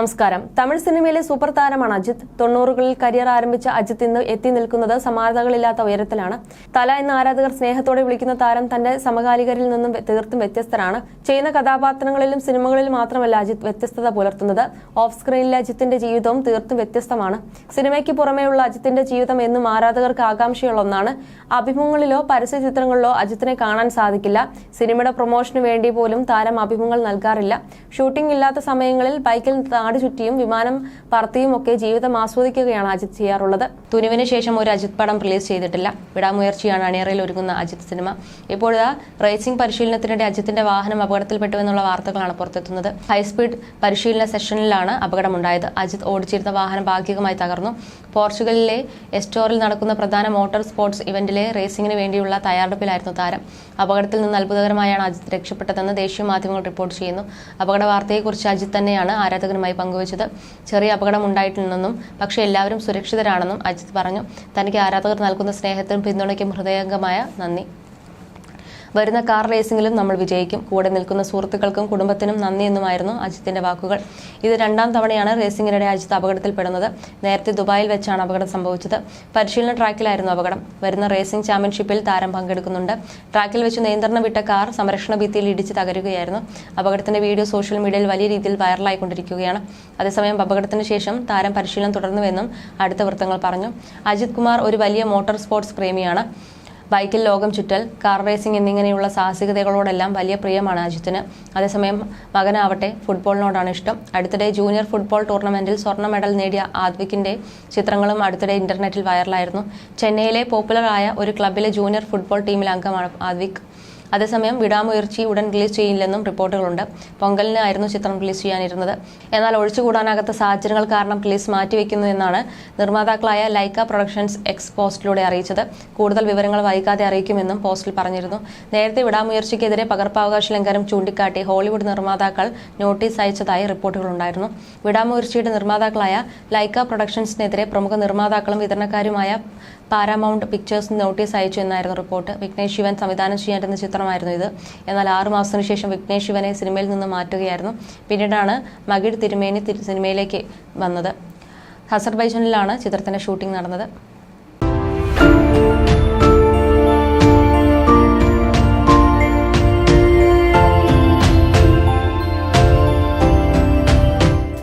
നമസ്കാരം. തമിഴ് സിനിമയിലെ സൂപ്പർ താരമാണ് അജിത്. തൊണ്ണൂറുകളിൽ കരിയർ ആരംഭിച്ച അജിത് ഇന്ന് എത്തി നിൽക്കുന്നത് സമാനതകളില്ലാത്ത ഉയരത്തിലാണ്. തല എന്ന ആരാധകർ സ്നേഹത്തോടെ വിളിക്കുന്ന താരം തന്റെ സമകാലികരിൽ നിന്നും തീർത്തും വ്യത്യസ്തരാണ്. ചെയ്യുന്ന കഥാപാത്രങ്ങളിലും സിനിമകളിലും മാത്രമല്ല അജിത് വ്യത്യസ്തത പുലർത്തുന്നത്. ഓഫ് സ്ക്രീനിലെ അജിത്തിന്റെ ജീവിതവും തീർത്തും വ്യത്യസ്തമാണ്. സിനിമയ്ക്ക് പുറമേയുള്ള അജിത്തിന്റെ ജീവിതം എന്നും ആരാധകർക്ക് ആകാംക്ഷയുള്ള ഒന്നാണ്. അഭിമുഖങ്ങളിലോ പരസ്യ ചിത്രങ്ങളിലോ അജിത്തിനെ കാണാൻ സാധിക്കില്ല. സിനിമയുടെ പ്രൊമോഷന് വേണ്ടി പോലും താരം അഭിമുഖങ്ങൾ നൽകാറില്ല. ഷൂട്ടിംഗ് ഇല്ലാത്ത സമയങ്ങളിൽ ബൈക്കിൽ നാട് ചുറ്റിയും വിമാനം പറത്തിയും ഒക്കെ ജീവിതം ആസ്വദിക്കുകയാണ് അജിത് ചെയ്യാറുള്ളത്. തുനുവിന് ശേഷം ഒരു അജിത് പടം റിലീസ് ചെയ്തിട്ടില്ല. വിടാമുയർച്ചയാണ് അണിയറയിൽ ഒരുങ്ങുന്ന അജിത് സിനിമ. ഇപ്പോഴാ റേസിംഗ് പരിശീലനത്തിനിടെ അജിത്തിന്റെ വാഹനം അപകടത്തിൽപ്പെട്ടു എന്നുള്ള വാർത്തകളാണ് പുറത്തെത്തുന്നത്. ഹൈസ്പീഡ് പരിശീലന സെഷനിലാണ് അപകടമുണ്ടായത്. അജിത് ഓടിച്ചിരുന്ന വാഹനം ഭാഗികമായി തകർന്നു. പോർച്ചുഗലിലെ എസ്റ്റോറിൽ നടക്കുന്ന പ്രധാന മോട്ടോർ സ്പോർട്സ് ഇവന്റിലെ റേസിംഗിന് വേണ്ടിയുള്ള തയ്യാറെടുപ്പിലായിരുന്നു താരം. അപകടത്തിൽ നിന്ന് അത്ഭുതകരമായാണ് അജിത് രക്ഷപ്പെട്ടതെന്ന് ദേശീയ മാധ്യമങ്ങൾ റിപ്പോർട്ട് ചെയ്യുന്നു. അപകട വാർത്തയെക്കുറിച്ച് അജിത് തന്നെയാണ് ആരാധകരുമായി പങ്കുവച്ചത്. ചെറിയ അപകടം ഉണ്ടായിട്ടുണ്ടെന്നും പക്ഷേ എല്ലാവരും സുരക്ഷിതരാണെന്നും അജിത് പറഞ്ഞു. തനിക്ക് ആരാധകർ നൽകുന്ന സ്നേഹത്തിനും പിന്തുണയ്ക്കും ഹൃദയംഗമായ നന്ദി. വരുന്ന കാർ റേസിംഗിലും നമ്മൾ വിജയിക്കും. കൂടെ നിൽക്കുന്ന സുഹൃത്തുക്കൾക്കും കുടുംബത്തിനും നന്ദിയെന്നുമായിരുന്നു അജിത്തിന്റെ വാക്കുകൾ. ഇത് രണ്ടാം തവണയാണ് റേസിംഗിനിടെ അജിത്ത് അപകടത്തിൽപ്പെടുന്നത്. നേരത്തെ ദുബായിൽ വെച്ചാണ് അപകടം സംഭവിച്ചത്. പരിശീലന ട്രാക്കിലായിരുന്നു അപകടം. വരുന്ന റേസിംഗ് ചാമ്പ്യൻഷിപ്പിൽ താരം പങ്കെടുക്കുന്നുണ്ട്. ട്രാക്കിൽ വെച്ച് നിയന്ത്രണം വിട്ട കാർ സംരക്ഷണ ഭിത്തിയിൽ ഇടിച്ച് തകരുകയായിരുന്നു. അപകടത്തിന്റെ വീഡിയോ സോഷ്യൽ മീഡിയയിൽ വലിയ രീതിയിൽ വൈറലായിക്കൊണ്ടിരിക്കുകയാണ്. അതേസമയം അപകടത്തിന് ശേഷം താരം പരിശീലനം തുടർന്നുവെന്നും അടുത്ത വൃത്തങ്ങൾ പറഞ്ഞു. അജിത് കുമാർ ഒരു വലിയ മോട്ടോർ സ്പോർട്സ് പ്രേമിയാണ്. ബൈക്കിൽ ലോകം ചുറ്റൽ കാർ റേസിംഗ് എന്നിങ്ങനെയുള്ള സാഹസികതകളോടെല്ലാം വലിയ പ്രിയമാണ് അജിത്തിന്. അതേസമയം മകനാവട്ടെ ഫുട്ബോളിനോടാണ് ഇഷ്ടം. അടുത്തിടെ ജൂനിയർ ഫുട്ബോൾ ടൂർണമെന്റിൽ സ്വർണ മെഡൽ നേടിയ ആദ്വിക്കിന്റെ ചിത്രങ്ങളും അടുത്തിടെ ഇന്റർനെറ്റിൽ വൈറലായിരുന്നു. ചെന്നൈയിലെ പോപ്പുലറായ ഒരു ക്ലബിലെ ജൂനിയർ ഫുട്ബോൾ ടീമിലെ അംഗമാണ് ആദ്വിക് അതേസമയം വിടാമുയർച്ചി ഉടൻ റിലീസ് ചെയ്യില്ലെന്നും റിപ്പോർട്ടുകളുണ്ട്. പൊങ്കലിനായിരുന്നു ചിത്രം റിലീസ് ചെയ്യാനിരുന്നത്. എന്നാൽ ഒഴിച്ചുകൂടാനാകാത്ത സാഹചര്യങ്ങൾ കാരണം റിലീസ് മാറ്റിവെക്കുന്നു എന്നാണ് നിർമ്മാതാക്കളായ ലൈക്ക പ്രൊഡക്ഷൻസ് എക്സ് പോസ്റ്റിലൂടെ അറിയിച്ചത്. കൂടുതൽ വിവരങ്ങൾ വൈകാതെ അറിയിക്കുമെന്നും പോസ്റ്റിൽ പറഞ്ഞിരുന്നു. നേരത്തെ വിടാമുയർച്ചയ്ക്കെതിരെ പകർപ്പവകാശ ലംഘനം ചൂണ്ടിക്കാട്ടി ഹോളിവുഡ് നിർമ്മാതാക്കൾ നോട്ടീസ് അയച്ചതായി റിപ്പോർട്ടുകളുണ്ടായിരുന്നു. വിടാമുയർച്ചയുടെ നിർമ്മാതാക്കളായ ലൈക്ക പ്രൊഡക്ഷൻസിനെതിരെ പ്രമുഖ നിർമ്മാതാക്കളും വിതരണക്കാരുമായ പാരാമൗണ്ട് പിക്ചേഴ്സ് നോട്ടീസ് അയച്ചു എന്നായിരുന്നു റിപ്പോർട്ട് വിഘ്നേഷ് ശിവൻ സംവിധാനം ചെയ്യേണ്ടുന്ന ചിത്രമായിരുന്നു ഇത്. എന്നാൽ ആറു മാസത്തിനു ശേഷം വിഘ്നേഷ് ശിവനെ സിനിമയിൽ നിന്ന് മാറ്റുകയായിരുന്നു. പിന്നീടാണ് മകിഴ് തിരുമേനി സിനിമയിലേക്ക് വന്നത്. അസർബൈജാനിലാണ് ചിത്രത്തിന്റെ ഷൂട്ടിംഗ് നടന്നത്.